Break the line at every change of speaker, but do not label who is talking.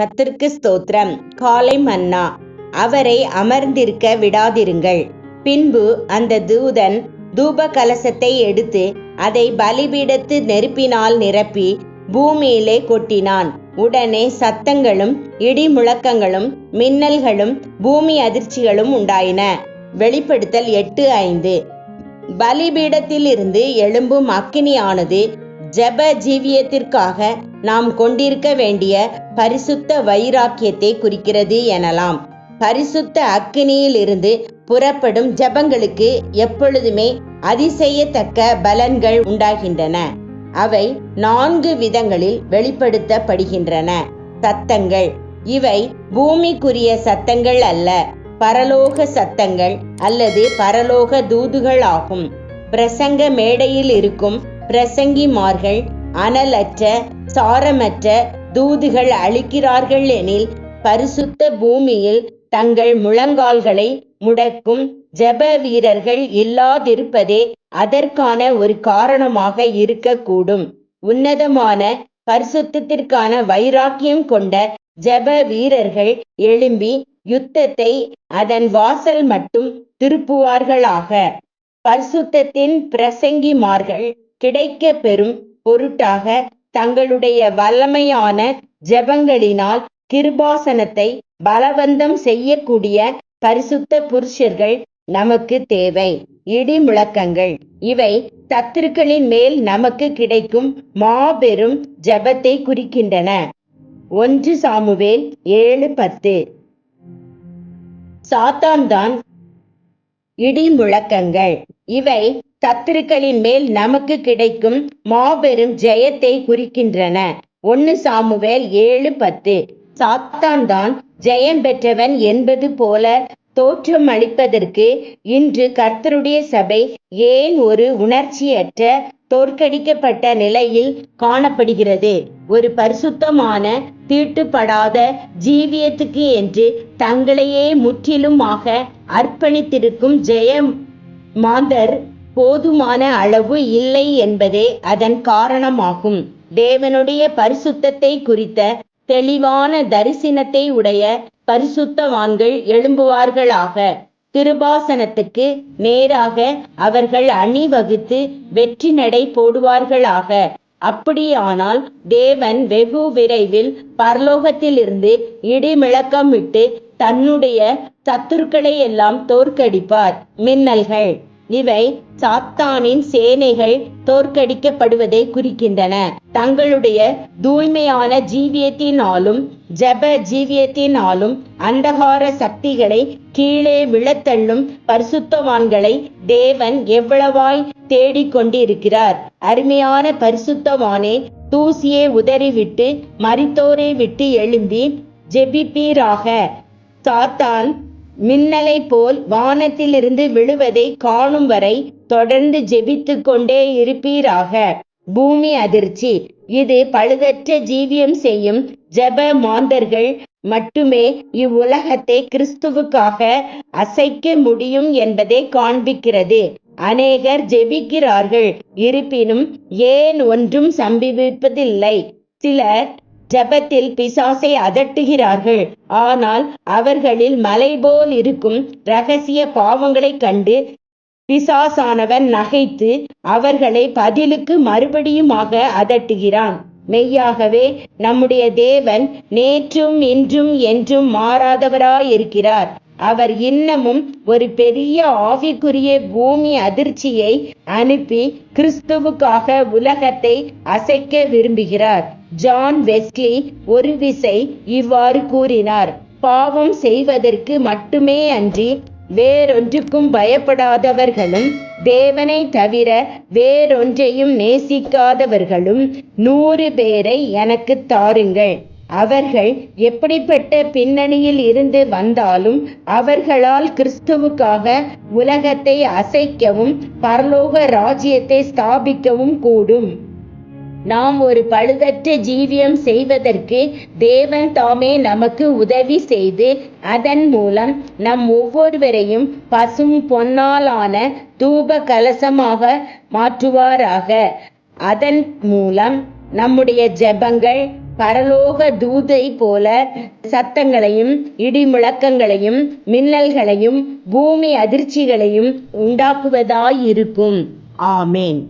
கத்திற்கு ஸ்தோத்திரம். காலை மன்னா அவரை அமர்ந்திருக்க விடாதிருங்கள். பின்பு அந்த தூதன் தூப கலசத்தை எடுத்து அதை பலிபீடத்து நெருப்பினால் நிரப்பி பூமியிலே கொட்டினான். உடனே சத்தங்களும் இடி முழக்கங்களும் மின்னல்களும் பூமி அதிர்ச்சிகளும் உண்டாயின. வெளிப்படுத்தல் எட்டு ஐந்து. பலிபீடத்திலிருந்து எழும்பும் அக்கினியானது ஜப ஜீவியத்திற்காக நாம் கொண்டிருக்க வேண்டிய பரிசுத்த வைராக்கியத்தை குறிக்கிறது எனலாம். பரிசுத்த அக்கினியிலிருந்து புறப்படும் ஜபங்களுக்கு எப்பொழுதுமே அதிசயத்தக்க பலன்கள் உண்டாகின்றன. அவை நான்கு விதங்களில் வெளிப்படுத்தப்படுகின்றன. சத்தங்கள். இவை பூமிக்குரிய சத்தங்கள் அல்ல பரலோக சத்தங்கள் அல்லது பரலோக தூதுகள் ஆகும் பிரசங்க மேடையில் இருக்கும் பிரசங்கிமார்கள் அனலற்ற சாரமற்ற தூதுகள் அளிக்கிறார்கள் எனில் பரிசுத்த பூமியில் தங்கள் முழங்கால்களை முடக்கும் ஜப வீரர்கள் இல்லாதிருப்பதே அதற்கான ஒரு காரணமாக இருக்கக்கூடும். உன்னதமான பரிசுத்தத்திற்கான வைராக்கியம் கொண்ட ஜெப வீரர்கள் எழும்பி யுத்தத்தை அதன் வாசல் மட்டும் திருப்புவார்களாக. பரிசுத்தத்தின் பிரசங்கிமார்கள் கிடைக்க பெறும் பொருட்டாக தங்களுடைய வல்லமையான ஜெபங்களினால் கிருபாசனத்தை பலவந்தம் செய்யக்கூடிய பரிசுத்த புருஷர்கள் நமக்கு தேவை. இடி முழக்கங்கள். இவை சத்துருக்களின் மேல் நமக்கு கிடைக்கும் மாபெரும் ஜெபத்தை குறிக்கின்றன. ஒன்று சாமுவேல் ஏழு பத்து. சாத்தான் தான் இடி முழக்கங்கள். இவை சத்துருக்களின் மேல் நமக்கு கிடைக்கும் மாபெரும் ஜெயத்தை குறிக்கின்றன. ஒன்னு சாமுவேல் ஏழு பத்து. சாத்தான் தான் ஜெயம் பெற்றவன் என்பது போல தோற்றம் அளிப்பதற்கு இன்று கர்த்தருடைய சபை ஏன் ஒரு உணர்ச்சியற்ற தோற்கடிக்கப்பட்ட நிலையில் காணப்படுகிறது. ஒரு பரிசுத்தமான தீட்டுப்படாத ஜீவியத்துக்கு என்று தங்களையே முற்றிலுமாக அர்ப்பணித்திருக்கும் ஜெயம் மாந்தர் போதுமான அளவு இல்லை என்பதே அதன் காரணமாகும். தேவனுடைய பரிசுத்தத்தை குறித்த தெளிவான தரிசனத்தை உடைய பரிசுத்தவான்கள் எழும்புவார்களாக. கிருபாசனத்துக்கு நேராக அவர்கள் அணிவகுத்து வெற்றி நடை போடுவார்களாக. அப்படியானால் தேவன் வெகு விரைவில் பரலோகத்திலிருந்து இடிமிழக்கமிட்டு தன்னுடைய சத்துருக்களை எல்லாம் தோற்கடிப்பார். மின்னல்கள். இவை சாத்தானின் சேனைகள் தோற்கடிக்கப்படுவதை குறிக்கின்றன. தங்களுடைய தூய்மையான ஜீவியத்தினாலும் ஜப ஜீவியத்தினாலும் அந்தகார சக்திகளை கீழே விழத்தள்ளும் பரிசுத்தவான்களை தேவன் எவ்வளவாய் தேடிக்கொண்டிருக்கிறார். அருமையான பரிசுத்தவானே தூசியை உதறிவிட்டு மரித்தோரை விட்டு எழும்பி ஜெபிப்பீராக. சாத்தான் மின்னலை போல் வானத்திலிருந்து விழுவதை காணும் வரை தொடர்ந்து ஜெபித்து கொண்டே இருப்பீராக. பூமி அதிர்ச்சி. இது பழுதற்ற ஜீவியம் செய்யும் ஜெப மாந்தர்கள் மட்டுமே இவ்வுலகத்தை கிறிஸ்துவுக்காக அசைக்க முடியும் என்பதை காண்பிக்கிறது. அநேகர் ஜெபிக்கிறார்கள். இருப்பினும் ஏன் ஒன்றும் சம்பவிப்பதில்லை. சிலர் ஜபத்தில் பிசாசை அதட்டுகிறார்கள். ஆனால் அவர்களில் மலை போல் இருக்கும் ரகசிய பாவங்களைக் கண்டு பிசாசானவன் நகைத்து அவர்களை பதிலுக்கு மறுபடியுமாக அதட்டுகிறான். மெய்யாகவே நம்முடைய தேவன் நேற்றும் இன்றும் என்றும் மாறாதவராயிருக்கிறார். அவர் இன்னமும் ஒரு பெரிய ஆவிக்குரிய பூமி அதிர்ச்சியை அனுப்பி கிறிஸ்துவுக்காக உலகத்தை அசைக்க விரும்புகிறார். ஜான் வெஸ்லி ஒரு விசை இவ்வாறு கூறினார் பாவம் செய்வதற்கு மட்டுமே அன்றி வேறொன்றுக்கும் பயப்படாதவர்களும் தேவனை தவிர வேறொன்றையும் நேசிக்காதவர்களும் நூறு பேரை எனக்கு தாருங்கள். அவர்கள் எப்படிப்பட்ட பின்னணியில் இருந்து வந்தாலும் அவர்களால் கிறிஸ்துவுக்காக உலகத்தை அசைக்கவும் பரலோக ராஜ்யத்தை ஸ்தாபிக்கவும் கூடும். நாம் ஒரு பழுதற்ற ஜீவியம் செய்வதற்கு தேவன் தாமே நமக்கு உதவி செய்து அதன் மூலம் நம் ஒவ்வொருவரையும் பசும் பொன்னாலான தூப கலசமாக மாற்றுவாராக. அதன் மூலம் நம்முடைய ஜெபங்கள் பரலோக தூதை போல சத்தங்களையும் இடி முழக்கங்களையும் மின்னல்களையும் பூமி அதிர்ச்சிகளையும் உண்டாக்குவதாயிருக்கும். ஆமேன்.